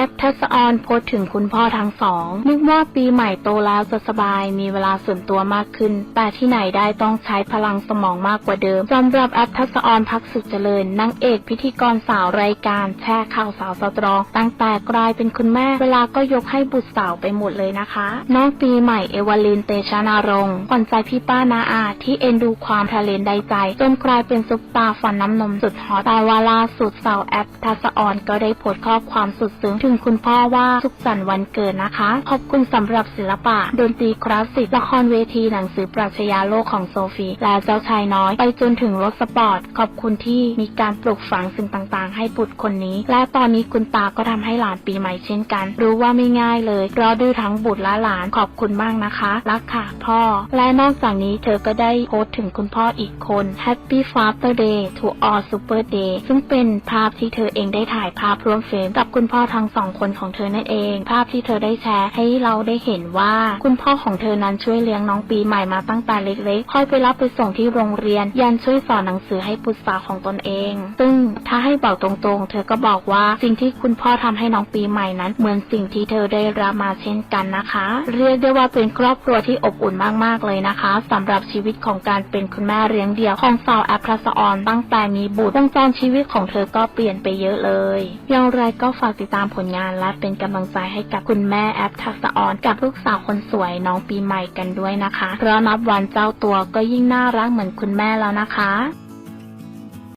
อปทัศออนโพสถึงคุณพ่อทั้งสองนึกว่าปีใหม่โตแล้วจะสบายมีเวลาส่วนตัวมากขึ้น แต่ที่ไหนได้ต้องใช้พลังสมองมากกว่าเดิมสำหรับแอปทัศออนพักสุขเจริญนางเอกพิธีกรสาวรายการแช่ข่าวสาวสตรอง ตั้งแต่กลายเป็นคุณแม่ เวลาก็ยกให้บุตรสาวไปหมดเลยนะคะ น้องปีใหม่เอวาลินเตชะนารงค์ขวัญใจพี่ป้านาอาที่เอ็นดูความทะเลนใดใจจนกลายเป็นซุปตาฟันน้ำนมสุดฮอตแต่ว่าล่าสุดสาวแอปทัศออนก็ได้โพสต์ข้อความสุดซึ้งถึงคุณพ่อว่าสุขสันต์วันเกิดนะคะ ขอบคุณสำหรับศิลปะ ดนตรีคลาสสิก ละครเวทีหนังสือปรัชญาโลกของโซฟี และเจ้าชายน้อย ไปจนถึงรถสปอร์ต ขอบคุณที่มีการปลูกฝังสิ่งต่างๆ ให้บุตรคนนี้ และตอนนี้คุณตาก็ทำให้หลานปีใหม่เช่นกัน รู้ว่าไม่ง่ายเลยเราดื้อทั้งบุตรและหลาน ขอบคุณมากนะคะ รักค่ะพ่อ และนอกจากนี้เธอก็ได้โพสต์ถึงคุณพ่ออีกคน Happy Father Day to all Super Day ซึ่งเป็นภาพที่เธอเองได้ถ่ายภาพร่วมเฟรมกับคุณพ่อทั้งสองคนของเธอนั่นเอง ภาพที่เธอได้แชร์ให้เราได้เห็นว่า คุณพ่อของเธอนั้นช่วยเลี้ยงน้องปีใหม่มาตั้งแต่เล็กๆ คอยไปรับไปส่งที่โรงเรียน ยันช่วยสอนหนังสือให้บุตรสาวของตนเอง ซึ่งถ้าให้บอกตรงๆ เธอก็บอกว่าสิ่งที่คุณพ่อทำให้น้องปีใหม่นั้น เหมือนสิ่งที่เธอได้รับมาเช่นกันนะคะ เรียกได้ว่าเป็นครอบครัวที่อบอุ่นมากๆเลยนะคะสำหรับชีวิตของการเป็นคุณแม่เลี้ยงเดี่ยวของสาวแอปทัศออนตั้งแต่มีบุตรวงจรชีวิตของเธอก็เปลี่ยนไปเยอะเลยอย่างไรก็ฝากติดตามผลงานและเป็นกำลังใจให้กับคุณแม่แอปทัศออนกับลูกสาวคนสวยน้องปีใหม่กันด้วยนะคะ เพราะนับวันเจ้าตัวก็ยิ่งน่ารักเหมือนคุณแม่แล้วนะคะ